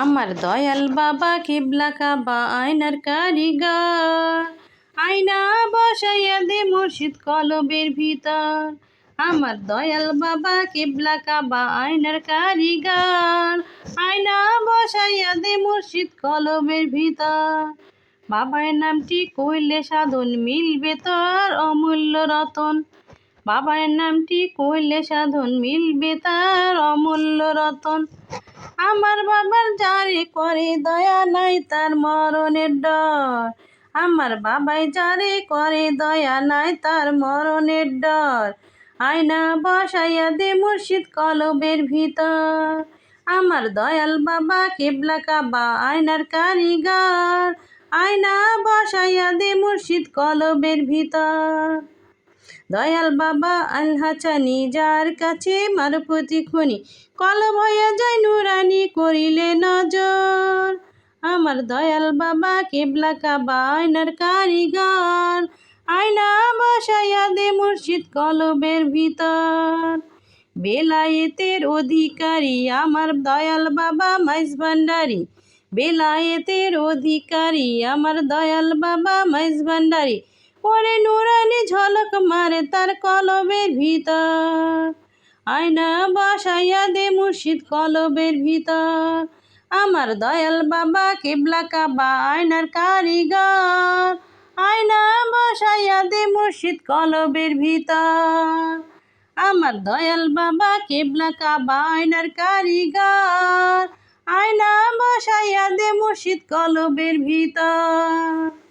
আমার দয়াল বাবা কিবলা কাবা আয়নার কারিগর। আয়না বসাইয়া দে মুর্শিদ কলবের ভিতর। আমার দয়াল বাবা কিবলা কাবা আয়নার কারিগর। আয়না বসাইয়া দে মুর্শিদ কলবের ভিতর। বাবার নামটি কইলে সাধন মিলবে তোর অমূল্য রতন। বাবার নামটি কইলে সাধন মিলবে তার অমূল্য রতন। আমার বাবার যারে করে দয়া নাই তার মরণের ডর। আমার বাবাই যারে করে দয়া নাই তার মরণের ডর। আয়না বসাইয়া দে মুর্শিদ কলবের ভিতর। আমার দয়াল বাবা কেবলা কাবা আয়নার কারিগর। আয়না বসাইয়া দে মুর্শিদ কলবের ভিতর। দয়াল বাবা আলহাচানি যার কাছে মারপতি খুনি। কলব হইয়া যায় করিলে নজর। আমার দয়াল বাবা কেবলা কাবা আয়নার কারিগর। আয়না বসাইয়া দে মুর্শিদ কলবের ভিতর। বেলায়েতের অধিকারী আমার দয়াল বাবা মাইজ ভান্ডারি। বেলায়েতের অধিকারী আমার দয়াল বাবা মাইজ ভান্ডারি। ওরে নুরানি ঝলক মারে তার কলবের ভিতর। আয়না বসাইয়া দে মুর্শিদ কলবের ভিতর। আমার দয়াল বাবা কেবলা কাবা আয়নার কারিগর। আয়না বসাইয়া দে মুর্শিদ কলবের ভিতর। আমার দয়াল বাবা কেবলা কাবা আয়নার কারিগর। আয়না বসাইয়া দে মুর্শিদ কলবের ভিতর।